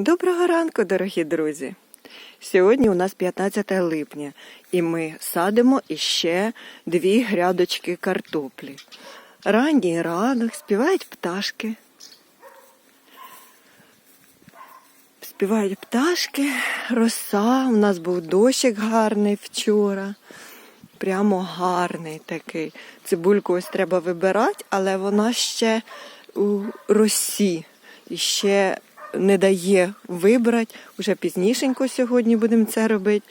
Доброго ранку, дорогі друзі! Сьогодні у нас 15 липня, і ми садимо іще дві грядочки картоплі. Ранній ранок співають пташки. Співають пташки, роса. У нас був дощик гарний вчора. Прямо гарний такий. Цибульку ось треба вибирати, але вона ще у росі. І ще не дає вибрати. Уже пізнішенько сьогодні будемо це робити.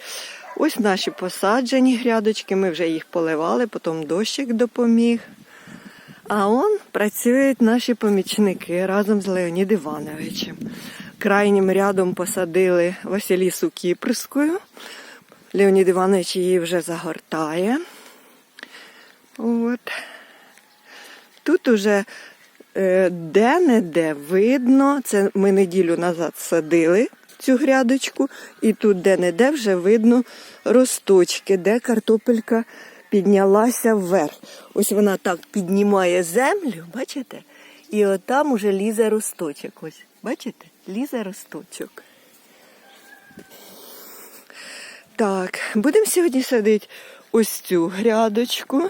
Ось наші посаджені грядочки, ми вже їх поливали, потім дощик допоміг. А он працюють наші помічники разом з Леонід Івановичем. Крайнім рядом посадили Василісу Кіпрською. Леонід Іванович її вже загортає. От. Тут уже де-не-де видно, це ми неділю назад садили цю грядочку, і тут де-не-де вже видно росточки, де картопелька піднялася вверх. Ось вона так піднімає землю, бачите? І отам уже лізе росточок. Ось, бачите? Лізе росточок. Так, будемо сьогодні садити ось цю грядочку.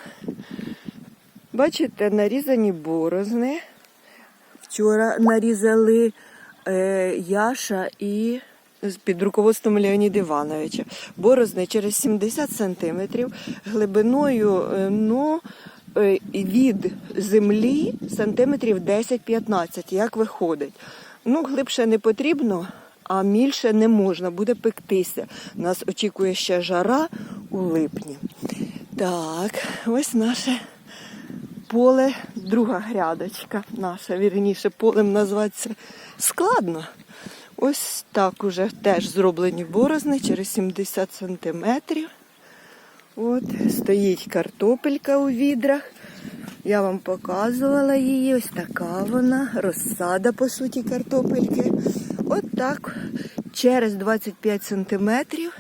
Бачите, нарізані борозни. Вчора нарізали е, Яша і під руководством Леоніда Івановича. Борозни через 70 сантиметрів, глибиною е, ну, е, від землі сантиметрів 10-15, як виходить. Ну, глибше не потрібно, а мільше не можна, буде пектися. Нас очікує ще жара у липні. Так, ось наше поле, друга грядочка наша, вірніше, полем назватися складно. Ось так уже теж зроблені борозни через 70 сантиметрів. От, стоїть картопелька у відрах. Я вам показувала її, ось така вона, розсада, по суті, картопельки. От так, через 25 сантиметрів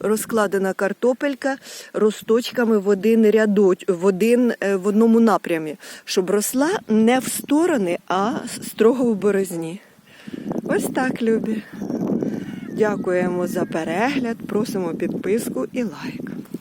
розкладена картопелька росточками в один рядоч, в, один, е, в одному напрямі, щоб росла не в сторони, а строго в борозні. Ось так, любі. Дякуємо за перегляд, просимо підписку і лайк.